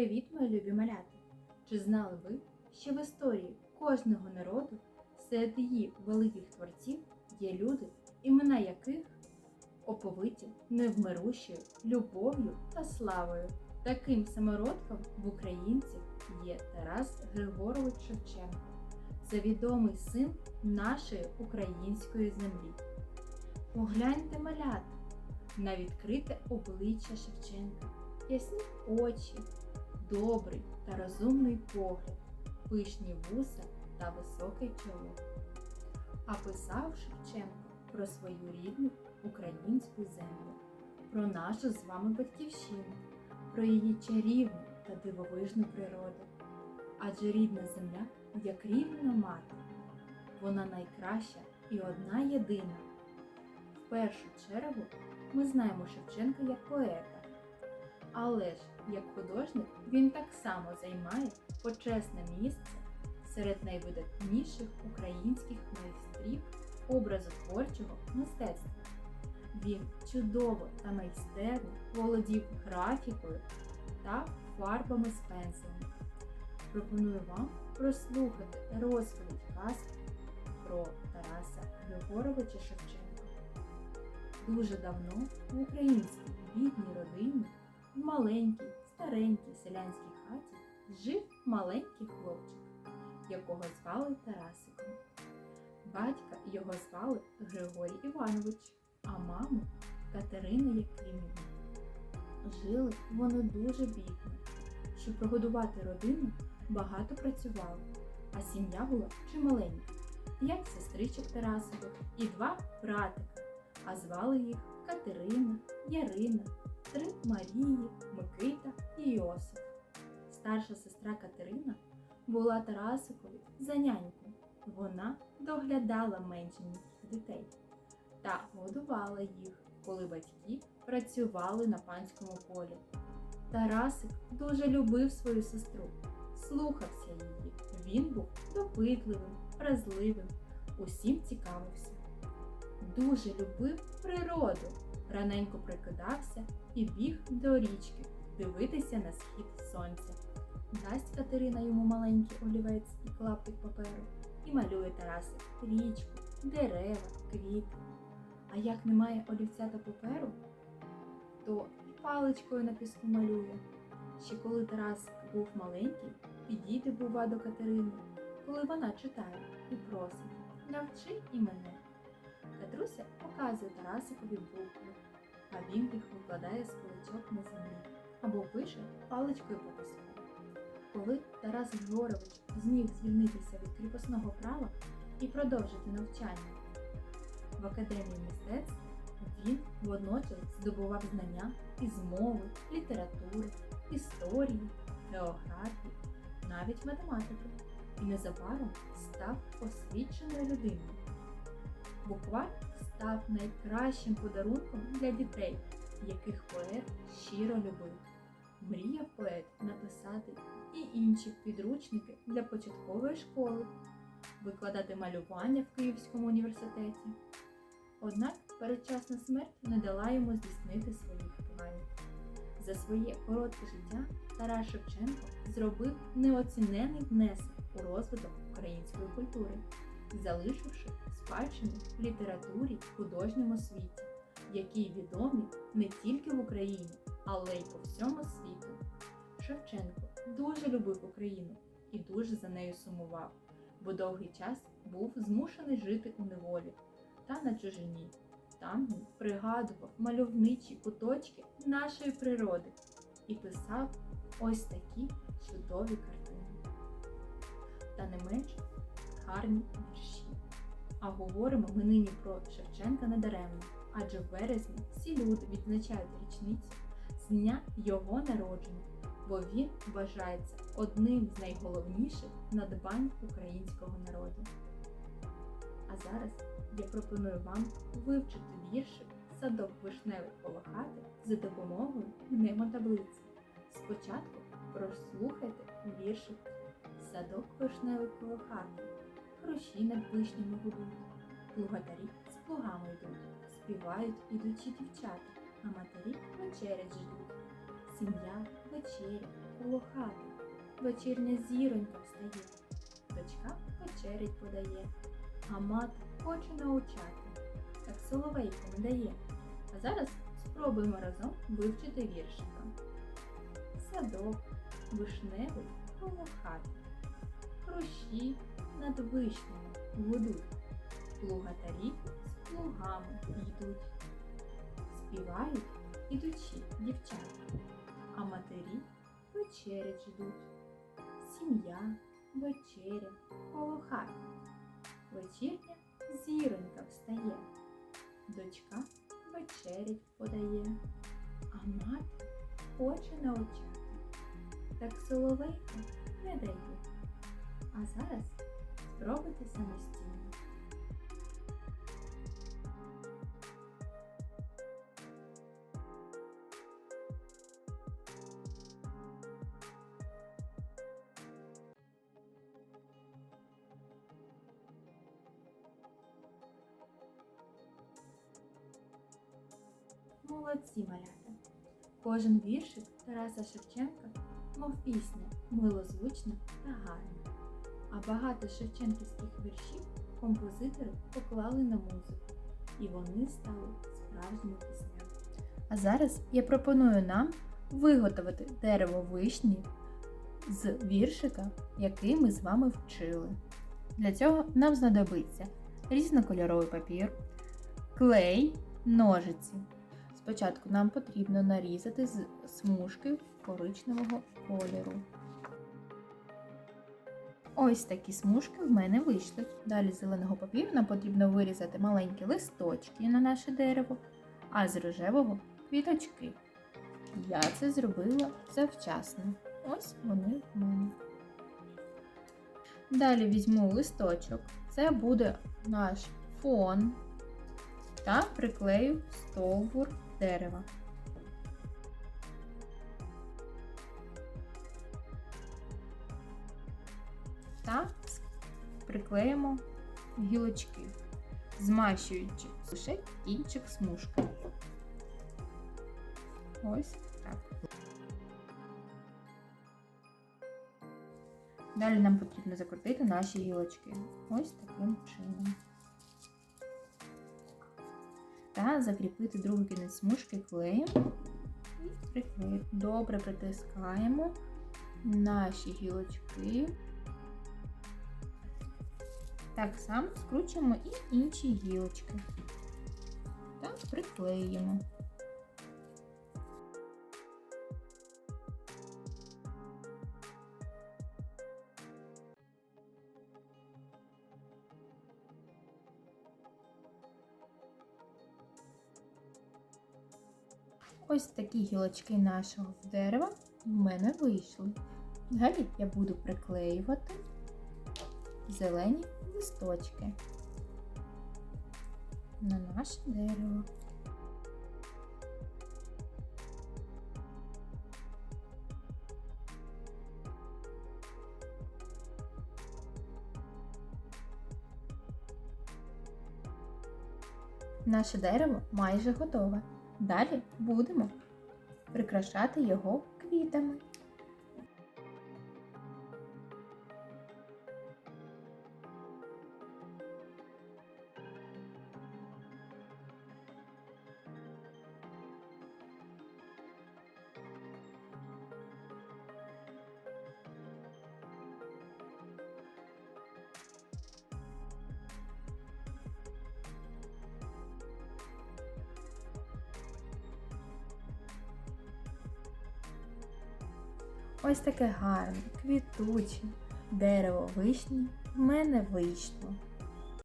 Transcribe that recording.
Привіт, мої любі малята! Чи знали ви, що в історії кожного народу серед її великих творців є люди, імена яких оповиті невмирущою любов'ю та славою? Таким самородком в українців є Тарас Григорович Шевченко. Це відомий син нашої української землі. Погляньте малята на відкрите обличчя Шевченка, ясні очі, добрий та розумний погляд, пишні вуса та високе чоло. А писав Шевченко про свою рідну українську землю, про нашу з вами батьківщину, про її чарівну та дивовижну природу. Адже рідна земля як рідна мати, вона найкраща і одна єдина. В першу чергу ми знаємо Шевченка як поета, але ж як художник він так само займає почесне місце серед найвидатніших українських майстрів образотворчого мистецтва. Він чудово та майстерно володів графікою та фарбами з пензлем. Пропоную вам прослухати розповідь казки про Тараса Григоровича Шевченка. Дуже давно в українській бідній родині маленькій, старенькій селянській хаті жив маленький хлопчик, якого звали Тарасиком. Батька його звали Григорій Іванович, а маму Катерина Якимівна. Жили вони дуже бідно. Щоб прогодувати родину, багато працювали, а сім'я була чималенька. П'ять сестричок Тарасових і два братика, а звали їх Катерина, Ярина, три Марії, Микита і Йосип. Старша сестра Катерина була Тарасикові за няньку. Вона доглядала меншеньких дітей та годувала їх, коли батьки працювали на панському полі. Тарасик дуже любив свою сестру, слухався її. Він був допитливим, вразливим, усім цікавився. Дуже любив природу, раненько прикидався і біг до річки дивитися на схід сонця. Дасть Катерина йому маленький олівець і клаптик паперу, і малює Тарасик річку, дерева, квіти. А як немає олівця та паперу, то і паличкою на піску малює. Ще коли Тарас був маленький, підійде, бува, до Катерини, коли вона читає і просить навчи і мене. Катруся показує Тарасикові букви, а він їх викладає з кулачок на землі або пише паличкою по піску. Коли Тарас Григорович зміг звільнитися від кріпосного права і продовжити навчання в академії мистецтв, він водночас здобував знання із мови, літератури, історії, географії, навіть математики і незабаром став освіченою людиною. Буквар став найкращим подарунком для дітей, яких поет щиро любив. Мріяв поет написати і інші підручники для початкової школи, викладати малювання в Київському університеті. Однак передчасна смерть не дала йому здійснити своїх планів. За своє коротке життя Тарас Шевченко зробив неоцінений внесок у розвиток української культури, залишивши спадщину в літературі художньому світі, які відомі не тільки в Україні, але й по всьому світу. Шевченко дуже любив Україну і дуже за нею сумував, бо довгий час був змушений жити у неволі та на чужині. Там він пригадував мальовничі куточки нашої природи і писав ось такі чудові картини. Та не менш гарні вірші. А говоримо ми нині про Шевченка недаремно, адже в березні всі люди відзначають річницю з дня його народження, бо він вважається одним з найголовніших надбань українського народу. А зараз я пропоную вам вивчити віршик садок вишневий коло хати за допомогою мнемотаблиці. Спочатку прослухайте віршик Садок вишневий коло хати, над вишнями гудуть, плугатарі з плугами йдуть, співають ідучі дівчата, а матері вечерять ждуть. Сім'я, вечеря, коло хати, вечірня зіронька встає, дочка вечерять подає, а мати хоче научати, так соловейко не дає. А зараз спробуємо разом вивчити віршика. Садок, вишневий коло хати, хрущі над вишнями гудуть, плугатарі з плугами йдуть, співають ідучі дівчата, а матері вечерять ждуть. Сім'я, вечеря, коло хати. Вечірня зіронька встає, дочка вечерять подає, а мати хоче научати, так соловейко не дає. А зараз спробуйте самостійно. Молодці малята! Кожен віршик Тараса Шевченка, мов пісня, милозвучна та гарна. А багато шевченківських віршів композитори поклали на музику, і вони стали справжніми піснями. А зараз я пропоную нам виготовити дерево вишні з віршика, який ми з вами вчили. Для цього нам знадобиться різнокольоровий папір, клей, ножиці. Спочатку нам потрібно нарізати з смужки коричневого кольору. Ось такі смужки в мене вийшли. Далі з зеленого папіру нам потрібно вирізати маленькі листочки на наше дерево, а з рожевого квіточки. Я це зробила завчасно. Ось вони в мене. Далі візьму листочок. Це буде наш фон та приклею стовбур дерева. Приклеїмо гілочки, змащуючи лише кінчик смужки. Ось так. Далі нам потрібно закрутити наші гілочки. Ось таким чином та закріпити другий кінець смужки клеєм і приклеїмо. Добре притискаємо наші гілочки. Так само скручуємо і інші гілочки та приклеїмо. Ось такі гілочки нашого дерева в мене вийшли. Далі я буду приклеювати зелені листочки на наше дерево. Наше дерево майже готове. Далі будемо прикрашати його квітами. Ось таке гарне, квітуче дерево вишні в мене вийшло.